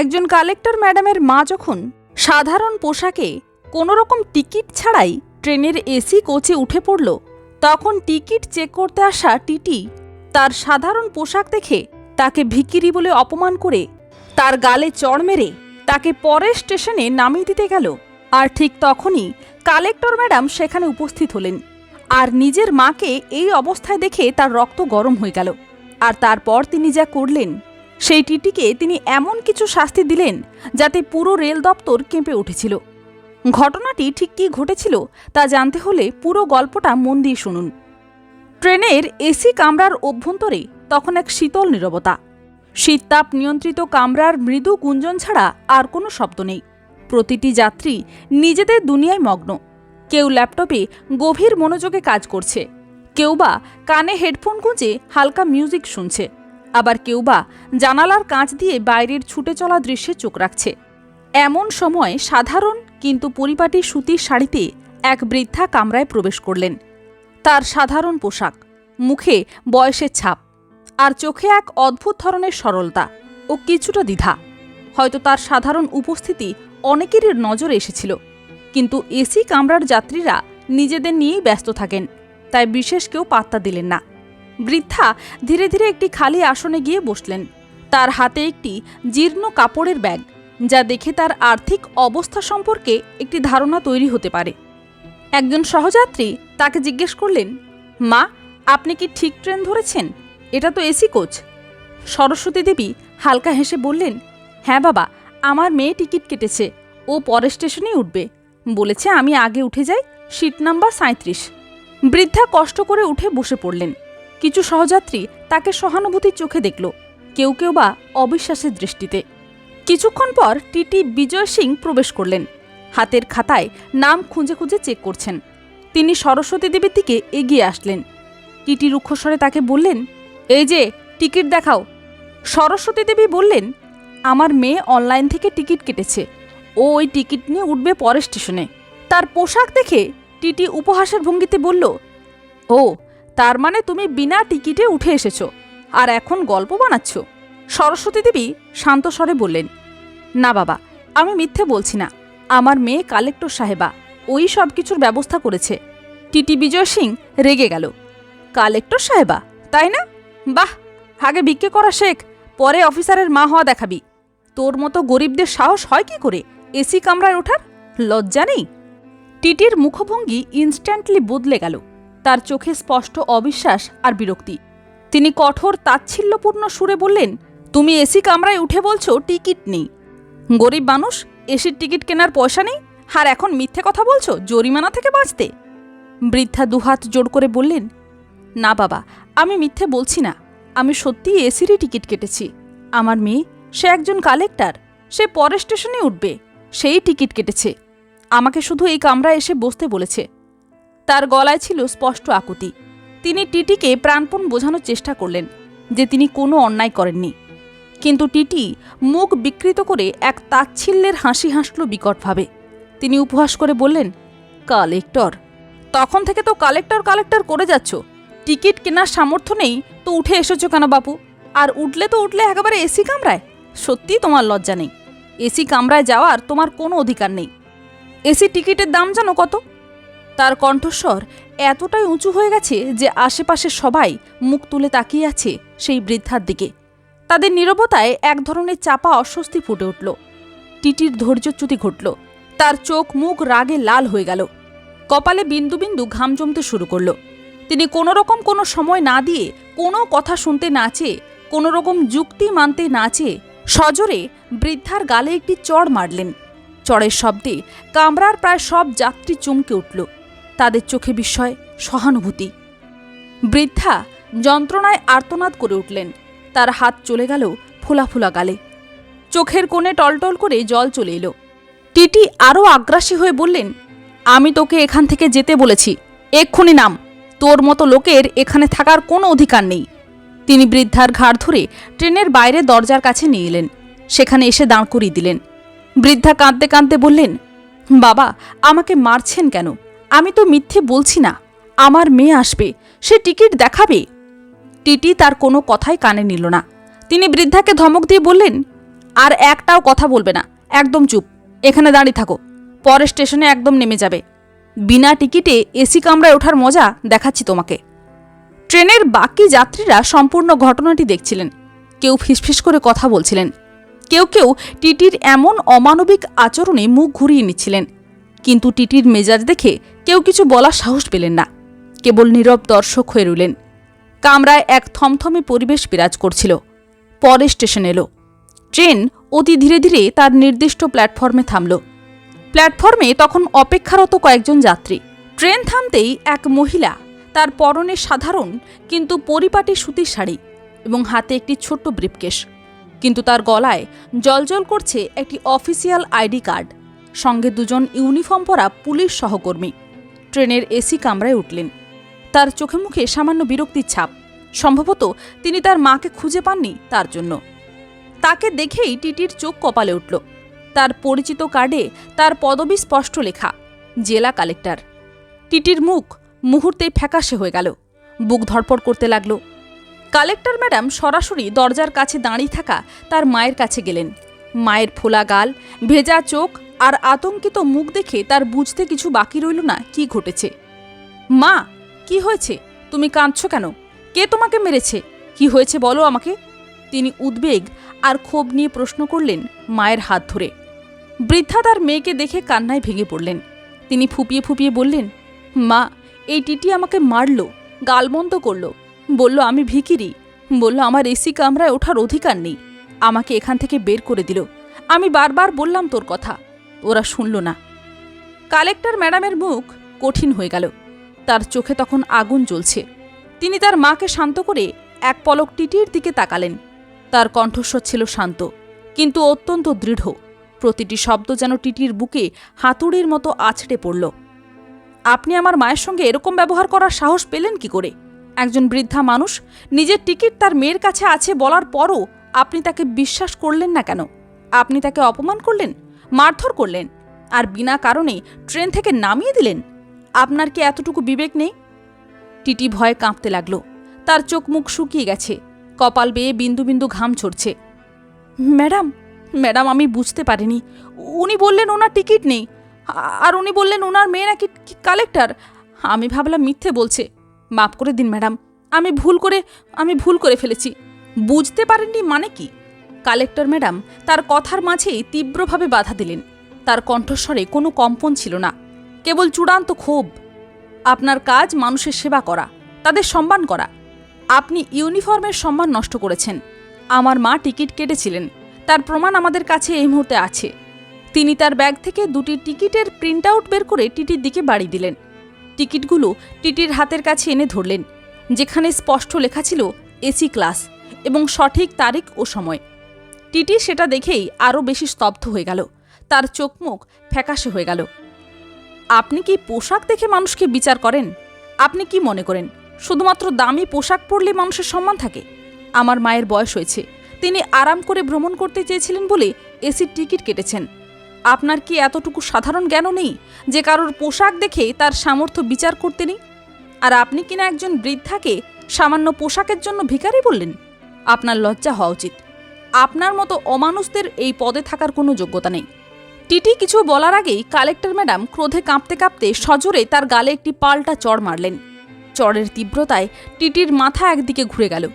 একজন কালেক্টর ম্যাডামের মা যখন সাধারণ পোশাকে কোনো রকম টিকিট ছাড়াই ট্রেনের এসি কোচে উঠে পড়ল, তখন টিকিট চেক করতে আসা টিটি তার সাধারণ পোশাক দেখে তাকে ভিকিরি বলে অপমান করে তার গালে চড় মেরে তাকে পরের স্টেশনে নামিয়ে দিতে গেল। আর ঠিক তখনই কালেক্টর ম্যাডাম সেখানে উপস্থিত হলেন। আর নিজের মাকে এই অবস্থায় দেখে তার রক্ত গরম হয়ে গেল। আর তারপর তিনি যা করলেন সেই টিটিকে তিনি এমন কিছু শাস্তি দিলেন যাতে পুরো রেল দপ্তর কেঁপে উঠেছিল। ঘটনাটি ঠিক কী ঘটেছিল তা জানতে হলে পুরো গল্পটা মন দিয়ে শুনুন। ট্রেনের এসি কামরার অভ্যন্তরে তখন এক শীতল নীরবতা। শীততাপ নিয়ন্ত্রিত কামরার মৃদু গুঞ্জন ছাড়া আর কোনো শব্দ নেই। প্রতিটি যাত্রী নিজেদের দুনিয়ায় মগ্ন। কেউ ল্যাপটপে গভীর মনোযোগে কাজ করছে। কেউ বা কানে হেডফোন গুঁজে হালকা মিউজিক শুনছে। আবার কেউ বা জানালার কাঁচ দিয়ে বাইরের ছুটে চলা দৃশ্যে চোখ রাখছে। এমন সময় সাধারণ কিন্তু পরিপাটি সুতির শাড়িতে এক বৃদ্ধা কামরায় প্রবেশ করলেন। তার সাধারণ পোশাক, মুখে বয়সের ছাপ আর চোখে এক অদ্ভুত ধরনের সরলতা ও কিছুটা দ্বিধা। হয়তো তার সাধারণ উপস্থিতি অনেকেরই নজরে এসেছিল। কিন্তু এসি কামরার যাত্রীরা নিজেদের নিয়েই ব্যস্ত থাকেন, তাই বিশেষ কেউ পাত্তা দিলেন না। বৃদ্ধা ধীরে ধীরে একটি খালি আসনে গিয়ে বসলেন। তার হাতে একটি জীর্ণ কাপড়ের ব্যাগ, যা দেখে তার আর্থিক অবস্থা সম্পর্কে একটি ধারণা তৈরি হতে পারে। একজন সহযাত্রী তাকে জিজ্ঞেস করলেন, মা, আপনি কি ঠিক ট্রেন ধরেছেন? এটা তো এসি কোচ। সরস্বতী দেবী হালকা হেসে বললেন হ্যাঁ বাবা, আমার মেয়ে টিকিট কেটেছে, ও পরের স্টেশনেই উঠবে। বলেছে, আমি আগে উঠে যাই, সিট নাম্বার সাঁত্রিশ বৃদ্ধা কষ্ট করে উঠে বসে পড়লেন। কিছু সহযাত্রী তাকে সহানুভূতির চোখে দেখল, কেউ কেউ বা অবিশ্বাসের দৃষ্টিতে। কিছুক্ষণ পর টিটি বিজয় সিং প্রবেশ করলেন। হাতের খাতায় নাম খুঁজে খুঁজে চেক করছেন। তিনি সরস্বতী দেবীর দিকে এগিয়ে আসলেন। টিটি রুক্ষস্বরে তাকে বললেন, এই যে, টিকিট দেখাও। সরস্বতী দেবী বললেন, আমার মেয়ে অনলাইন থেকে টিকিট কেটেছে। ও ওই টিকিট নিয়ে উঠবে পরের স্টেশনে। তার পোশাক দেখে টিটি উপহাসের ভঙ্গিতে বলল, ও তার মানে তুমি বিনা টিকিটে উঠে এসেছ। আর এখন গল্প বানাচ্ছ। সরস্বতী দেবী শান্ত স্বরে বললেন, না বাবা, আমি মিথ্যে বলছি না। আমার মেয়ে কালেক্টর সাহেবা, ওই সব কিছুর ব্যবস্থা করেছে। টিটি বিজয় সিং রেগে গেল। কালেক্টর সাহেবা, তাই না? বাহ, আগে ভিক্ষে করা শেখ, পরে অফিসারের মা হওয়া দেখাবি। তোর মতো গরিবদের সাহস হয় কি করে? এসি কামরায় ওঠার? লজ্জা নেই? টিটির মুখভঙ্গি ইনস্ট্যান্টলি বদলে গেল। তার চোখে স্পষ্ট অবিশ্বাস আর বিরক্তি। তিনি কঠোর, তাচ্ছিল্যপূর্ণ সুরে বললেন, তুমি এসি কামরায় উঠে বলছো, টিকিট নেই। গরিব মানুষ এসির টিকিট কেনার পয়সা নেই, আর এখন মিথ্যে কথা বলছো, জরিমানা থেকে বাঁচতে? বৃদ্ধা দুহাত জোড় করে বললেন, না বাবা, আমি মিথ্যে বলছি না। আমি সত্যিই এসিরই টিকিট কেটেছি। আমার মেয়ে, সে একজন কালেক্টর, সে পরের স্টেশনে উঠবে, সেই টিকিট কেটেছে। আমাকে শুধু এই কামরায় এসে বসতে বলেছে। তার গলায় ছিল স্পষ্ট আকুতি। তিনি টিটিকে প্রাণপণ বোঝানোর চেষ্টা করলেন যে তিনি কোনো অন্যায় করেননি। কিন্তু টিটি মুখ বিকৃত করে এক তাচ্ছিল্যের হাসি হাসল বিকটভাবে। তিনি উপহাস করে বললেন, কালেক্টর, তখন থেকে তো কালেক্টর কালেক্টর করে যাচ্ছ। টিকিট কেনার সামর্থ্য নেই, তো উঠে এসেছ কেন বাপু? আর উঠলে তো উঠলে একেবারে এসি কামরায়। সত্যিই তোমার লজ্জা নেই। এসি কামরায় যাওয়ার তোমার কোনো অধিকার নেই। এসি টিকিটের দাম জানো কত? তার কণ্ঠস্বর এতটাই উঁচু হয়ে গেছে যে আশেপাশে সবাই মুখ তুলে তাকিয়ে আছে সেই বৃদ্ধার দিকে। তাদের নীরবতায় এক ধরনের চাপা অস্বস্তি ফুটে উঠল। টিটির ধৈর্যচ্যুতি ঘটল। তার চোখ মুখ রাগে লাল হয়ে গেল। কপালে বিন্দু বিন্দু ঘাম জমতে শুরু করল। তিনি কোনো রকম কোনো সময় না দিয়ে কোনো কথা শুনতে না চেয়ে, কোনো রকম যুক্তি মানতে না চেয়ে সজোরে বৃদ্ধার গালে একটি চড় মারলেন। চড়ের শব্দে কামরার প্রায় সব যাত্রী চমকে উঠল। তাদের চোখে বিস্ময়, সহানুভূতি। বৃদ্ধা যন্ত্রণায় আর্তনাদ করে উঠলেন। তার হাত চলে গেল ফোলা গালে। চোখের কোণে টলটল করে জল চলে এলো। টিটি আরও আগ্রাসী হয়ে বললেন, আমি তোকে এখান থেকে যেতে বলেছি। এক্ষুনি নাম। তোর মতো লোকের এখানে থাকার কোনো অধিকার নেই। তিনি বৃদ্ধার ঘাড় ধরে ট্রেনের বাইরে দরজার কাছে নিয়ে এলেন। সেখানে এসে দাঁড় করিয়ে দিলেন। বৃদ্ধা কাঁদতে কাঁদতে বললেন, বাবা, আমাকে মারছেন কেন? আমি তো মিথ্যে বলছি না। আমার মেয়ে আসবে। সে টিকিট দেখাবে। টিটি তার কোনো কথাই কানে নিল না। তিনি বৃদ্ধাকে ধমক দিয়ে বললেন, আর একটাও কথা বলবে না। একদম চুপ। এখানে দাঁড়িয়ে থাকো। পরের স্টেশনে একদম নেমে যাবে। বিনা টিকিটে এসি কামরায় ওঠার মজা দেখাচ্ছি তোমাকে। ট্রেনের বাকি যাত্রীরা সম্পূর্ণ ঘটনাটি দেখছিলেন। কেউ ফিসফিস করে কথা বলছিলেন। কেউ কেউ টিটির এমন অমানবিক আচরণে মুখ ঘুরিয়ে নিচ্ছিলেন। কিন্তু টিটির মেজাজ দেখে কেউ কিছু বলার সাহস পেলেন না। কেবল নীরব দর্শক হয়ে রইলেন। কামরায় এক থমথমে পরিবেশ বিরাজ করছিল। পরে স্টেশন এলো। ট্রেন অতি ধীরে ধীরে তার নির্দিষ্ট প্ল্যাটফর্মে থামল। প্ল্যাটফর্মে তখন অপেক্ষারত কয়েকজন যাত্রী। ট্রেন থামতেই এক মহিলা, তার পরনে সাধারণ কিন্তু পরিপাটি সুতির শাড়ি এবং হাতে একটি ছোট্ট ব্রিফকেস। কিন্তু তার গলায় জলজল করছে একটি অফিসিয়াল আইডি কার্ড। সঙ্গে দুজন ইউনিফর্ম পরা পুলিশ সহকর্মী। ট্রেনের এসি কামরায় উঠলেন। তার চোখে মুখে সামান্য বিরক্তির ছাপ। সম্ভবত তিনি তার মাকে খুঁজে পাননি তার জন্য। তাকে দেখেই টিটির চোখ কপালে উঠল। তার পরিচিত কার্ডে তার পদবি স্পষ্ট লেখা, জেলা কালেক্টর। টিটির মুখ মুহূর্তেই ফ্যাকাশে হয়ে গেল। বুক ধড়পড় করতে লাগল। কালেক্টর ম্যাডাম সরাসরি দরজার কাছে দাঁড়িয়ে থাকা তার মায়ের কাছে গেলেন। মায়ের ফোলা গাল, ভেজা চোখ আর আতঙ্কিত মুখ দেখে তার বুঝতে কিছু বাকি রইল না, কি ঘটেছে? মা, কি হয়েছে? তুমি কাঁদছ কেন? কে তোমাকে মেরেছে? কি হয়েছে বলো আমাকে? তিনি উদ্বেগ আর ক্ষোভ নিয়ে প্রশ্ন করলেন মায়ের হাত ধরে। বৃদ্ধা তার মেয়েকে দেখে কান্নায় ভেঙে পড়লেন। তিনি ফুপিয়ে ফুপিয়ে বললেন, মা, এই টিটি আমাকে মারল, গালমন্দ করল। বলল, আমি ভিকিরি। বলল, আমার এসি কামরায় ওঠার অধিকার নেই। আমাকে এখান থেকে বের করে দিল। আমি বারবার বললাম তোর কথা। ওরা শুনল না। কালেক্টর ম্যাডামের মুখ কঠিন হয়ে গেল। তার চোখে তখন আগুন জ্বলছে। তিনি তার মাকে শান্ত করে এক পলক টিটির দিকে তাকালেন। তার কণ্ঠস্বর ছিল শান্ত, কিন্তু অত্যন্ত দৃঢ়। প্রতিটি শব্দ যেন টিটির বুকে হাতুড়ির মতো আছড়ে পড়ল। আপনি আমার মায়ের সঙ্গে এরকম ব্যবহার করার সাহস পেলেন কি করে? একজন বৃদ্ধা মানুষ নিজের টিকিট তার মেয়ের কাছে আছে বলার পরও আপনি তাকে বিশ্বাস করলেন না কেন? আপনি তাকে অপমান করলেন? মারধর করলেন আর বিনা কারণে ট্রেন থেকে নামিয়ে দিলেন। আপনার কি এতটুকু বিবেক নেই? টিটি ভয়ে কাঁপতে লাগল। তার চোখ মুখ শুকিয়ে গেছে। কপাল বেয়ে বিন্দু বিন্দু ঘাম ছড়ছে ম্যাডাম ম্যাডাম, আমি বুঝতে পারিনি। উনি বললেন ওনার টিকিট নেই। আর উনি বললেন ওনার মেয়ে নাকি কালেক্টর? আমি ভাবলাম মিথ্যে বলছে। মাফ করে দিন, ম্যাডাম। আমি ভুল করে, আমি ভুল করে ফেলেছি। বুঝতে পারেননি মানে কি? কালেক্টর ম্যাডাম তার কথার মাঝেই তীব্রভাবে বাধা দিলেন। তার কণ্ঠস্বরে কোনো কম্পন ছিল না, কেবল চূড়ান্ত ক্ষোভ। আপনার কাজ মানুষের সেবা করা, তাদের সম্মান করা। আপনি ইউনিফর্মের সম্মান নষ্ট করেছেন। আমার মা টিকিট কেটেছিলেন। তার প্রমাণ আমাদের কাছে এই মুহূর্তে আছে। তিনি তার ব্যাগ থেকে দুটি টিকিটের প্রিন্ট আউট বের করে টিটির দিকে বাড়ি দিলেন। টিকিটগুলো টিটির হাতের কাছে এনে ধরলেন, যেখানে স্পষ্ট লেখা ছিল, এসি ক্লাস এবং সঠিক তারিখ ও সময়। টিটি সেটা দেখেই আরও বেশি স্তব্ধ হয়ে গেল। তার চোখ মুখ ফ্যাকাশে হয়ে গেল। আপনি কি পোশাক দেখে মানুষকে বিচার করেন? আপনি কি মনে করেন, শুধুমাত্র দামি পোশাক পরলে মানুষের সম্মান থাকে? আমার মায়ের বয়স হয়েছে, তিনি আরাম করে ভ্রমণ করতে চেয়েছিলেন বলে এসির টিকিট কেটেছেন। আপনার কি এতটুকু সাধারণ জ্ঞানও নেই যে কারোর পোশাক দেখে তার সামর্থ্য বিচার করতে নেই? আর আপনি কিনা একজন বৃদ্ধাকে সামান্য পোশাকের জন্য ভিখারি বললেন? আপনার লজ্জা হওয়া উচিত। আপনার মতো অমানুষদের এই পদে থাকার কোনো যোগ্যতা নেই। টিটি, কিছু বলার আগেই কালেক্টর ম্যাডাম ক্রোধে কাঁপতে কাঁপতে সজোরে তার গালে একটি পাল্টা চড় মারলেন। চড়ের তীব্রতায় টিটির মাথা একদিকে ঘুরে গেল।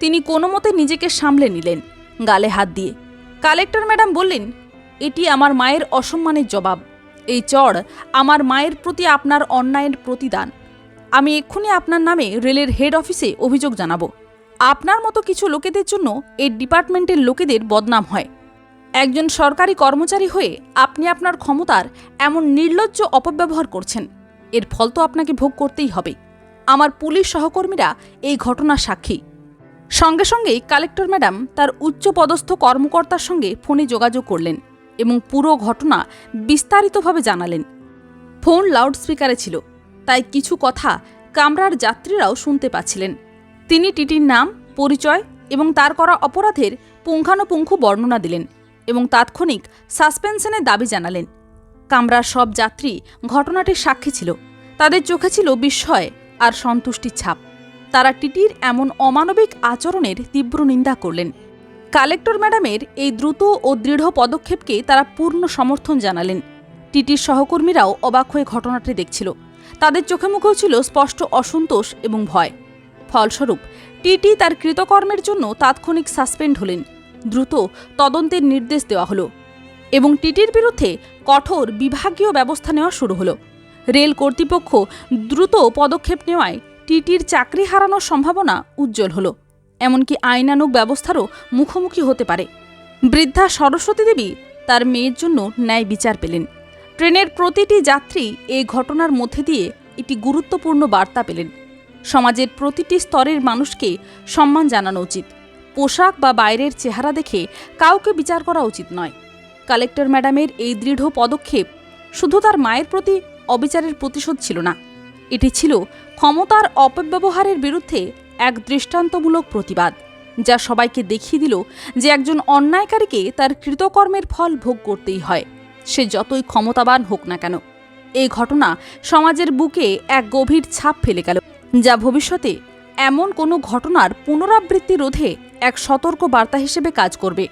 তিনি কোনো মতে নিজেকে সামলে নিলেন, গালে হাত দিয়ে। কালেক্টর ম্যাডাম বললেন, এটি আমার মায়ের অসম্মানের জবাব। এই চড় আমার মায়ের প্রতি আপনার অন্যায়ের প্রতিদান। আমি এক্ষুনি আপনার নামে রেলের হেড অফিসে অভিযোগ জানাব। আপনার মতো কিছু লোকেদের জন্য এই ডিপার্টমেন্টের লোকেদের বদনাম হয়। একজন সরকারি কর্মচারী হয়ে আপনি আপনার ক্ষমতার এমন নির্লজ্জ অপব্যবহার করছেন। এর ফল তো আপনাকে ভোগ করতেই হবে। আমার পুলিশ সহকর্মীরা এই ঘটনার সাক্ষী। সঙ্গে সঙ্গেই কালেক্টর ম্যাডাম তার উচ্চপদস্থ কর্মকর্তার সঙ্গে ফোনে যোগাযোগ করলেন এবং পুরো ঘটনা বিস্তারিতভাবে জানালেন। ফোন লাউডস্পিকারে ছিল, তাই কিছু কথা কামরার যাত্রীরাও শুনতে পাচ্ছিলেন। তিনি টিটির নাম, পরিচয় এবং তার করা অপরাধের পুঙ্খানুপুঙ্খ বর্ণনা দিলেন এবং তাৎক্ষণিক সাসপেনশনের দাবি জানালেন। কামরার সব যাত্রী ঘটনাটির সাক্ষী ছিল। তাদের চোখে ছিল বিস্ময় আর সন্তুষ্টির ছাপ। তারা টিটির এমন অমানবিক আচরণের তীব্র নিন্দা করলেন। কালেক্টর ম্যাডামের এই দ্রুত ও দৃঢ় পদক্ষেপকে তারা পূর্ণ সমর্থন জানালেন। টিটির সহকর্মীরাও অবাক হয়ে ঘটনাটি দেখছিল। তাদের চোখে মুখেও ছিল স্পষ্ট অসন্তোষ এবং ভয়। ফলস্বরূপ, টিটি তার কৃতকর্মের জন্য তাৎক্ষণিক সাসপেন্ড হলেন। দ্রুত তদন্তের নির্দেশ দেওয়া হলো এবং টিটির বিরুদ্ধে কঠোর বিভাগীয় ব্যবস্থা নেওয়া শুরু হলো। রেল কর্তৃপক্ষ দ্রুত পদক্ষেপ নেওয়ায় টিটির চাকরি হারানোর সম্ভাবনা উজ্জ্বল হলো, এমনকি আইনানুগ ব্যবস্থারও মুখোমুখি হতে পারে। বৃদ্ধা সরস্বতী দেবী তার মেয়ের জন্য ন্যায় বিচার পেলেন। ট্রেনের প্রতিটি যাত্রী এই ঘটনার মধ্যে দিয়ে একটি গুরুত্বপূর্ণ বার্তা পেলেন। সমাজের প্রতিটি স্তরের মানুষকে সম্মান জানানো উচিত। পোশাক বা বাইরের চেহারা দেখে কাউকে বিচার করা উচিত নয়। কালেক্টর ম্যাডামের এই দৃঢ় পদক্ষেপ শুধু তার মায়ের প্রতি অবিচারের প্রতিশোধ ছিল না। এটি ছিল ক্ষমতার অপব্যবহারের বিরুদ্ধে এক দৃষ্টান্তমূলক প্রতিবাদ, যা সবাইকে দেখিয়ে দিল যে একজন অন্যায়কারীকে তার কৃতকর্মের ফল ভোগ করতেই হয়। সে যতই ক্ষমতাবান হোক না কেন, এই ঘটনা সমাজের বুকে এক গভীর ছাপ ফেলে গেল। যা ভবিষ্যতে এমন কোনো ঘটনার পুনরাবৃত্তি রোধে এক সতর্ক বার্তা হিসেবে কাজ করবে।